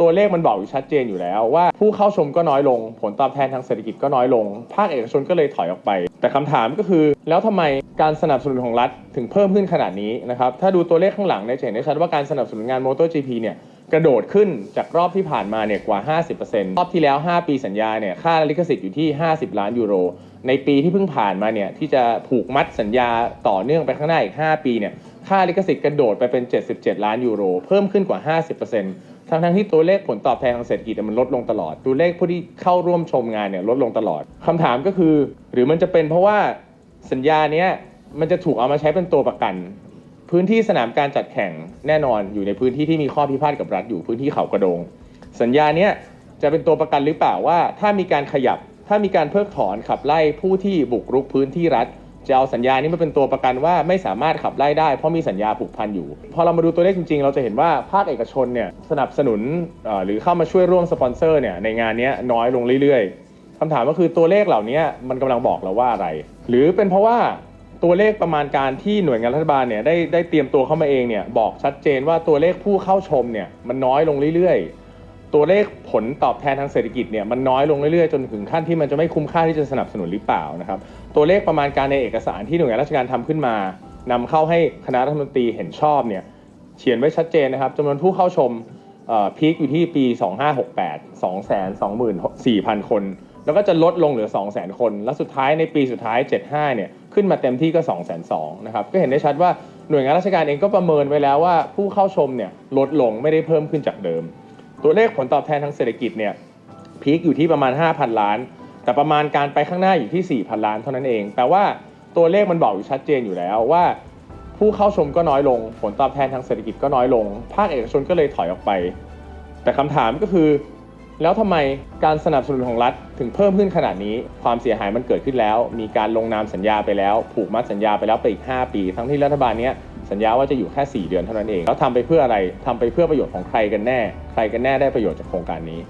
ตัวเลขมันบอกอยู่ชัดเจนอยู่แล้วว่าผู้เข้าชมก็น้อยลง ผลตอบแทนทางเศรษฐกิจก็น้อยลง ภาคเอกชนก็เลยถอยออกไป แต่คำถามก็คือ แล้วทำไมการสนับสนุนของรัฐถึงเพิ่มขึ้นขนาดนี้นะครับถ้าดูตัวเลขข้างหลังเนี่ยจะเห็นได้ชัดว่าการสนับสนุนงาน MotoGP เนี่ยกระโดดขึ้นจากรอบที่ผ่านมาเนี่ยกว่า 50%รอบที่แล้ว 5 ปีสัญญาเนี่ยค่าลิขสิทธิ์อยู่ที่ 50 ล้านยูโร ในปีที่เพิ่งผ่านมาเนี่ยที่จะผูกมัดสัญญาต่อเนื่องไปข้างหน้าอีก 5 ปีเนี่ยค่าลิขสิทธิ์กระโดดไปเป็น 77 ล้านยูโร เพิ่มขึ้นกว่า 50% ทั้งทั้งที่ตัวเลขผลตอบแทนทางเศรษฐกิจมันลดลงตลอด ตัวเลขผู้ที่เข้าร่วมชมงานเนี่ยลดลงตลอดคำถามก็คือ หรือมันจะเป็นเพราะว่าสัญญาเนี้ยมันจะถูกเอามาใช้เป็นตัวประกัน พื้นที่สนามการจัดแข่งแน่นอนอยู่ในพื้นที่ที่มีข้อพิพาทกับรัฐอยู่พื้นที่เขากระโดง สัญญาเนี้ยจะเป็นตัวประกันหรือเปล่าว่า ถ้ามีการขยับ ถ้ามีการเพิกถอนขับไล่ผู้ที่บุกรุกพื้นที่รัฐ จะเอาสัญญานี้มาเป็นตัวประกันว่าไม่สามารถขับไล่ได้เพราะมีสัญญาผูกพันอยู่ พอเรามาดูตัวเลขจริงๆ เราจะเห็นว่าภาคเอกชนเนี่ยสนับสนุนหรือเข้ามาช่วยร่วมสปอนเซอร์เนี่ยในงานนี้น้อยลงเรื่อยๆคำถามก็คือตัวเลขเหล่านี้มันกำลังบอกเราว่าอะไร หรือเป็นเพราะว่าตัวเลขประมาณการที่หน่วยงานรัฐบาลเนี่ยได้ได้เตรียมตัวเข้ามาเองเนี่ยบอกชัดเจนว่าตัวเลขผู้เข้าชมเนี่ยมันน้อยลงเรื่อยๆ ตัวเลขผลตอบแทนทางเศรษฐกิจเนี่ยมันน้อยลงเรื่อยๆ จนถึงขั้นที่มันจะไม่คุ้มค่าที่จะสนับสนุนหรือเปล่านะครับ ตัวเลขประมาณการในเอกสารที่หน่วยงานราชการทำขึ้นมานำเข้าให้คณะรัฐมนตรีเห็นชอบเนี่ยเขียนไว้ชัดเจนนะครับจำนวนผู้เข้าชมพีคอยู่ที่ปี 2568 224,000 คน แล้วก็จะลดลงเหลือ 200,000 คน แล้วสุดท้ายในปีสุดท้าย 75 เนี่ยขึ้นมาเต็มที่ก็ 202,000 นะครับ ก็เห็นได้ชัดว่าหน่วยงานราชการเองก็ประเมินไว้แล้วว่าผู้เข้าชมเนี่ยลดลงไม่ได้เพิ่มขึ้นจากเดิม ตัวเลขผลตอบแทนทางเศรษฐกิจเนี่ยพีคอยู่ที่ประมาณ 5,000 ล้าน แต่ประมาณการไปข้างหน้าอยู่ที่ 4,000 ล้านเท่านั้นเองแปลว่าตัวเลขมันบอกอยู่ชัดเจนอยู่แล้วว่า ผู้เข้าชมก็น้อยลง ผลตอบแทนทางเศรษฐกิจก็น้อยลง ภาคเอกชนก็เลยถอยออกไป แต่คำถามก็คือ แล้วทำไมการสนับสนุนของรัฐถึงเพิ่มขึ้นขนาดนี้ ความเสียหายมันเกิดขึ้นแล้ว มีการลงนามสัญญาไปแล้ว ผูกมัดสัญญาไปแล้วไปอีก 5 ปี ทั้งที่รัฐบาลเนี้ย สัญญาว่าจะอยู่แค่ 4 เดือนเท่านั้นเอง แล้วทำไปเพื่ออะไรทำไปเพื่อประโยชน์ของใครกันแน่ ใครกันแน่ได้ประโยชน์จากโครงการนี้